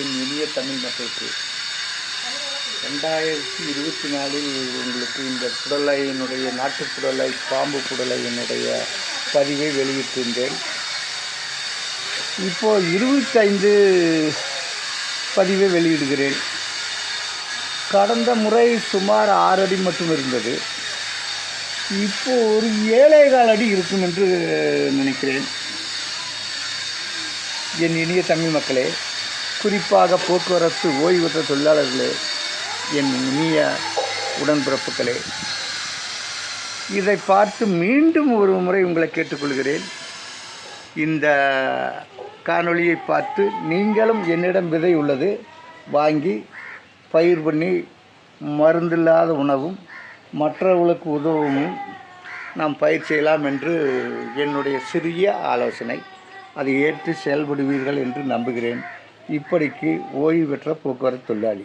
என் இனிய தமிழ் மக்களுக்கு ரெண்டாயிரத்தி இருபத்தி நாலில் உங்களுக்கு இந்த புடலையினுடைய நாட்டு புடலை பாம்பு புடலையினுடைய பதிவை வெளியிட்டிருந்தேன். இப்போ இருபத்தைந்து பதிவை வெளியிடுகிறேன். கடந்த முறை சுமார் ஆறு அடி மட்டும் இருந்தது. இப்போ ஒரு ஏழேகால் அடி இருக்கும் என்று நினைக்கிறேன். என் இனிய தமிழ் மக்களே குறிப்பாக போக்குவரத்து ஓய்வு பெற்ற தொழிலாளர்களே என் இனிய உடன்பிறப்புகளே இதை பார்த்து மீண்டும் ஒரு முறை உங்களை கேட்டுக்கொள்கிறேன். இந்த காணொளியை பார்த்து நீங்களும் என்னிடம் விதை உள்ளது வாங்கி பயிர் பண்ணி மருந்தில்லாத உணவும் மற்றவர்களுக்கு உதவவும் நாம் பயிர் செய்யலாம் என்று என்னுடைய சிறிய ஆலோசனை. அதை ஏற்று செயல்படுவீர்கள் என்று நம்புகிறேன். இப்படிக்கு ஓய்வு பெற்ற போக்குவரத்து தொழிலாளி.